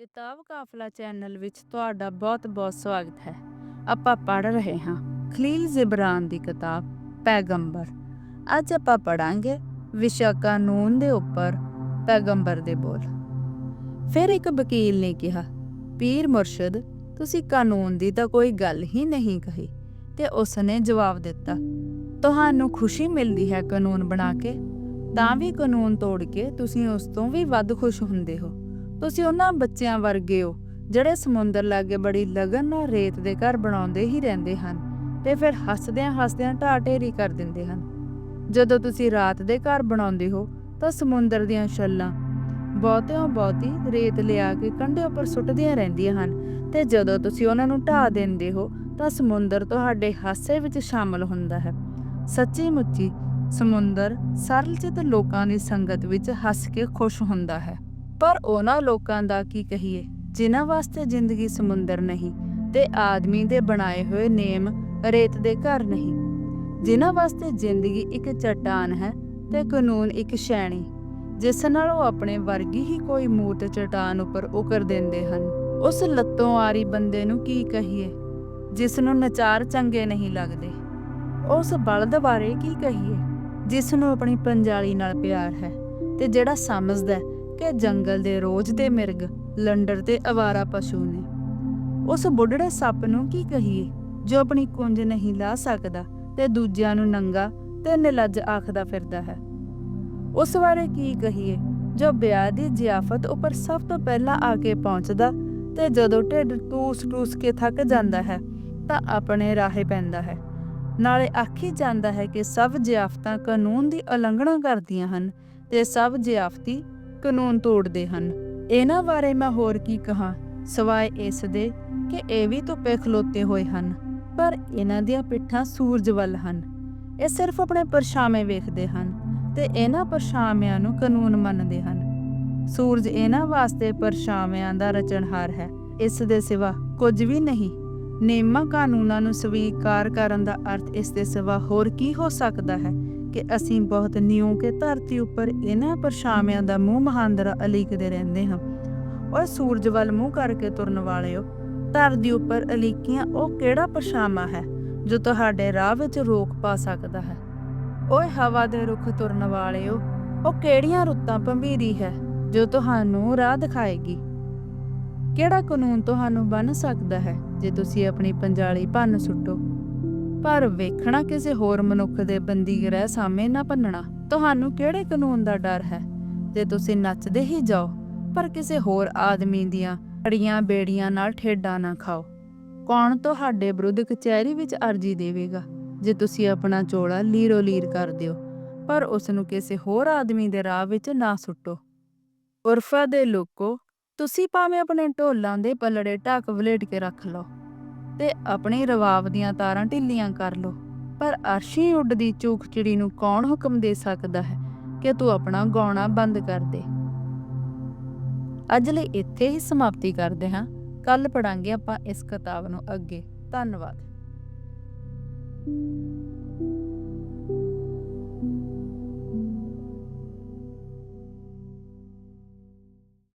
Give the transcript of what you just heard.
ਕਿਤਾਬ ਕਾਫਲਾ ਚੈਨਲ ਵਿੱਚ ਤੁਹਾਡਾ ਬਹੁਤ-ਬਹੁਤ ਸਵਾਗਤ ਹੈ। ਆਪਾਂ ਪੜ ਰਹੇ ਹਾਂ ਖਲੀਲ ਜ਼ਿਬਰਾਨ ਦੀ ਕਿਤਾਬ ਪੈਗੰਬਰ। ਅੱਜ ਆਪਾਂ ਪੜਾਂਗੇ ਵਿਸ਼ਾ ਕਾਨੂੰਨ ਦੇ ਉੱਪਰ ਪੈਗੰਬਰ ਦੇ ਬੋਲ। ਫਿਰ ਇੱਕ ਵਕੀਲ ਨੇ ਕਿਹਾ, ਪੀਰ ਮੁਰਸ਼ਦ, ਤੁਸੀਂ ਕਾਨੂੰਨ ਦੀ ਤਾਂ ਕੋਈ ਗੱਲ ਹੀ ਨਹੀਂ ਕਹੀ। ਤੇ ਉਸ ਨੇ ਜਵਾਬ ਦਿੱਤਾ, ਤੁਹਾਨੂੰ ਖੁਸ਼ੀ ਮਿਲਦੀ ਹੈ ਕਾਨੂੰਨ ਬਣਾ ਕੇ। ਤਾਂ ਵੀ ਕਾਨੂੰਨ ਤੋੜ ਕੇ ਤੁਸੀਂ ਉਸ ਤੋਂ ਵੀ ਵੱਧ ਖੁਸ਼ ਹੁੰਦੇ ਹੋ। ਤੁਸੀਂ ਉਹਨਾਂ ਬੱਚਿਆਂ ਵਰਗੇ ਹੋ, ਜਿਹੜੇ ਸਮੁੰਦਰ ਲਾਗੇ ਬੜੀ ਲਗਨ ਨਾਲ ਰੇਤ ਦੇ ਘਰ ਬਣਾਉਂਦੇ ਹੀ ਰਹਿੰਦੇ ਹਨ ਤੇ ਫਿਰ ਹੱਸਦਿਆਂ ਹੱਸਦਿਆਂ ਢਾਹ ਢੇਰੀ ਕਰ ਦਿੰਦੇ ਹਨ। ਜਦੋਂ ਤੁਸੀਂ ਰਾਤ ਦੇ ਘਰ ਬਣਾਉਂਦੇ ਹੋ, ਤਾਂ ਸਮੁੰਦਰ ਦੀਆਂ ਛੱਲਾਂ ਬਹੁਤਿਆਂ ਬਹੁਤੀ ਰੇਤ ਲਿਆ ਕੇ ਕੰਢੇ ਉੱਪਰ ਸੁੱਟਦੀਆਂ ਰਹਿੰਦੀਆਂ ਹਨ ਤੇ ਜਦੋਂ ਤੁਸੀਂ ਉਹਨਾਂ ਨੂੰ ਢਾਹ ਦਿੰਦੇ ਹੋ, ਤਾਂ ਸਮੁੰਦਰ ਤੁਹਾਡੇ ਹਾਸੇ ਵਿੱਚ ਸ਼ਾਮਲ ਹੁੰਦਾ ਹੈ। ਸੱਚੀ ਮੁੱਚੀ, ਸਮੁੰਦਰ ਸਰਲਚਿਤ ਲੋਕਾਂ ਦੀ ਸੰਗਤ ਵਿੱਚ ਹੱਸ ਕੇ ਖੁਸ਼ ਹੁੰਦਾ ਹੈ। ਪਰ ਉਹਨਾਂ ਲੋਕਾਂ ਦਾ ਕੀ ਕਹੀਏ? ਜਿਨ੍ਹਾਂ ਵਾਸਤੇ ਜ਼ਿੰਦਗੀ ਸਮੁੰਦਰ ਨਹੀਂ ਤੇ ਆਦਮੀ ਦੇ ਬਣਾਏ ਹੋਏ ਨੇਮ ਰੇਤ ਦੇ ਘਰ ਨਹੀਂ। ਜਿਨ੍ਹਾਂ ਵਾਸਤੇ ਜ਼ਿੰਦਗੀ ਇੱਕ ਚਟਾਨ ਹੈ ਤੇ ਕਾਨੂੰਨ ਇੱਕ ਸ਼ੈਣੀ, ਜਿਸ ਨਾਲ ਉਹ ਆਪਣੇ ਵਰਗੀ ਹੀ ਕੋਈ ਮੂਰਤ ਚਟਾਨ ਉੱਪਰ ਉਕਰ ਦਿੰਦੇ ਹਨ। ਉਸ ਲੱਤੋਂ ਆਰੀ ਬੰਦੇ ਨੂੰ ਕੀ ਕਹੀਏ? ਜਿਸ ਨੂੰ ਨਚਾਰ ਚੰਗੇ ਨਹੀਂ ਲੱਗਦੇ। ਉਸ ਬਲਦ ਬਾਰੇ ਕੀ ਕਹੀਏ? ਜਿਸ ਨੂੰ ਆਪਣੀ ਪੰਜਾਲੀ ਨਾਲ ਪਿਆਰ ਹੈ ਤੇ ਜਿਹੜਾ ਸਮਝਦਾ ਕਿ ਜੰਗਲ ਦੇ ਰੋਜ਼ ਦੇ ਮਿਰਗ, ਲੰਡਰ ਤੇ ਅਵਾਰਾ ਪਸ਼ੂ ਨੇ। ਉਸ ਬੁੱਢੜੇ ਸੱਪ ਨੂੰ ਕੀ ਕਹੀਏ? ਜੋ ਆਪਣੀ ਕੁੰਜ ਨਹੀਂ ਲਾ ਸਕਦਾ ਤੇ ਦੂਜਿਆਂ ਨੂੰ ਨੰਗਾ ਤੇ ਨਿਲੱਜ ਆਖਦਾ ਫਿਰਦਾ ਹੈ। ਉਸ ਬਾਰੇ ਕੀ ਕਹੀਏ? ਜੋ ਵਿਆਹ ਦੀ ਜ਼ਿਆਫਤ ਉੱਪਰ ਸਭ ਤੋਂ ਪਹਿਲਾਂ ਆ ਕੇ ਪਹੁੰਚਦਾ ਤੇ ਜਦੋਂ ਢਿੱਡ ਟੂਸ-ਟੂਸ ਕੇ ਥੱਕ ਜਾਂਦਾ ਹੈ, ਤਾਂ ਆਪਣੇ ਰਾਹੇ ਪੈਂਦਾ ਹੈ। ਨਾਲੇ ਆਖੀ ਜਾਂਦਾ ਹੈ ਕਿ ਸਭ ਜ਼ਿਆਫਤਾਂ ਕਾਨੂੰਨ ਦੀ ਉਲੰਘਣਾ ਕਰਦੀਆਂ ਹਨ ਤੇ ਸਭ ਜ਼ਿਆਫਤੀ ਕਾਨੂੰਨ ਤੋੜਦੇ ਹਨ। ਇਹਨਾਂ ਬਾਰੇ ਮੈਂ ਹੋਰ ਕੀ ਕਹਾਂ? ਸਵਾਏ ਇਸ ਦੇ ਕਿ ਇਹ ਵੀ ਧੁੱਪੇ ਖਲੋਤੇ ਹੋਏ ਹਨ, ਪਰ ਇਹਨਾਂ ਦੀਆਂ ਪਿੱਠਾਂ ਸੂਰਜ ਵੱਲ ਹਨ। ਇਹ ਸਿਰਫ ਆਪਣੇ ਪਰਛਾਵੇਂ ਵੇਖਦੇ ਹਨ ਤੇ ਇਹਨਾਂ ਪਰਛਾਵਿਆਂ ਨੂੰ ਕਾਨੂੰਨ ਮੰਨਦੇ ਹਨ। ਸੂਰਜ ਇਹਨਾਂ ਵਾਸਤੇ ਪਰਛਾਵਿਆਂ ਦਾ ਰਚਨਹਾਰ ਹੈ। ਇਸ ਦੇ ਸਿਵਾ ਕੁਝ ਵੀ ਨਹੀਂ। ਨਿਯਮਾਂ ਕਾਨੂੰਨਾਂ ਨੂੰ ਸਵੀਕਾਰ ਕਰਨ ਦਾ ਅਰਥ ਇਸ ਦੇ ਸਿਵਾ ਹੋਰ ਕੀ ਹੋ ਸਕਦਾ ਹੈ? ਕਿ ਅਸੀਂ ਬਹੁਤ ਨਿਉ ਕੇ ਧਰਤੀ ਉੱਪਰ ਇਹਨਾਂ ਪਰਛਾਵਿਆਂ ਦਾ ਮੂੰਹ ਮਹਾਂਦਰਾ ਅਲੀਕਦੇ ਰਹਿੰਦੇ ਹਾਂ। ਓਏ ਸੂਰਜ ਵੱਲ ਮੂੰਹ ਕਰਕੇ ਤੁਰਨ ਵਾਲਿਓ, ਧਰਤੀ ਉੱਪਰ ਅਲੀਕੀਆਂ ਉਹ ਕਿਹੜਾ ਪਰਛਾਵਾਂ ਹੈ ਜੋ ਤੁਹਾਡੇ ਰਾਹ ਵਿੱਚ ਰੋਕ ਪਾ ਸਕਦਾ ਹੈ? ਓਏ ਹਵਾ ਦੇ ਰੁੱਖ ਤੁਰਨ ਵਾਲਿਓ, ਉਹ ਕਿਹੜੀਆਂ ਰੁੱਤਾਂ ਭੰਬੀਰੀ ਹੈ ਜੋ ਤੁਹਾਨੂੰ ਰਾਹ ਦਿਖਾਏਗੀ? ਕਿਹੜਾ ਕਾਨੂੰਨ ਤੁਹਾਨੂੰ ਬਨ ਸਕਦਾ ਹੈ ਜੇ ਤੁਸੀਂ ਆਪਣੀ ਪੰਜਾਲੀ ਭੰਨ ਸੁੱਟੋ? ਪਰ ਵੇਖਣਾ ਕਿਸੇ ਹੋਰ ਮਨੁੱਖ ਦੇ ਬੰਦੀ ਗ੍ਰਹਿ ਸਾਹਮਣੇ ਨਾ ਭੰਨਣਾ। ਤੁਹਾਨੂੰ ਕਿਹੜੇ ਕਾਨੂੰਨ ਦਾ ਡਰ ਹੈ? ਜੇ ਤੁਸੀਂ ਨੱਚਦੇ ਹੀ ਜਾਓ, ਪਰ ਕਿਸੇ ਹੋਰ ਆਦਮੀ ਦੀਆਂ ਅੜੀਆਂ ਬੇੜੀਆਂ ਨਾਲ ਠੇਡਾ ਨਾ ਖਾਓ। ਕੌਣ ਤੁਹਾਡੇ ਵਿਰੁੱਧ ਕਚਹਿਰੀ ਵਿੱਚ ਅਰਜ਼ੀ ਦੇਵੇਗਾ? ਜੇ ਤੁਸੀਂ ਆਪਣਾ ਚੋਲਾ ਲੀਰੋ ਲੀਰ ਕਰ ਦਿਓ, ਪਰ ਉਸ ਨੂੰ ਕਿਸੇ ਹੋਰ ਆਦਮੀ ਦੇ ਰਾਹ ਵਿੱਚ ਨਾ ਸੁੱਟੋ। ਉਰਫਾ ਦੇ ਲੋਕੋ, ਤੁਸੀਂ ਭਾਵੇਂ ਆਪਣੇ ਢੋਲਾਂ ਦੇ ਪਲੜੇ ਢੱਕ ਵਲੇਟ ਕੇ ਰੱਖ ਲਓ। ਤੇ ਆਪਣੇ ਰਵਾਬ ਦੀਆਂ ਤਾਰਾਂ ਢਿੱਲੀਆਂ ਕਰ ਲੋ ਪਰ ਅਰਸ਼ੀ ਉੱਡਦੀ ਚੂਕ ਚਿੜੀ ਨੂੰ ਕੌਣ ਹੁਕਮ ਦੇ ਸਕਦਾ ਹੈ ਕਿ ਤੂੰ ਆਪਣਾ ਗਾਉਣਾ ਬੰਦ ਕਰ ਦੇ? ਅੱਜ ਲਈ ਇੱਥੇ ਹੀ ਸਮਾਪਤੀ ਕਰਦੇ ਹਾਂ। ਕੱਲ ਪੜਾਂਗੇ ਆਪਾਂ ਇਸ ਕਿਤਾਬ ਨੂੰ ਅੱਗੇ। ਧੰਨਵਾਦ।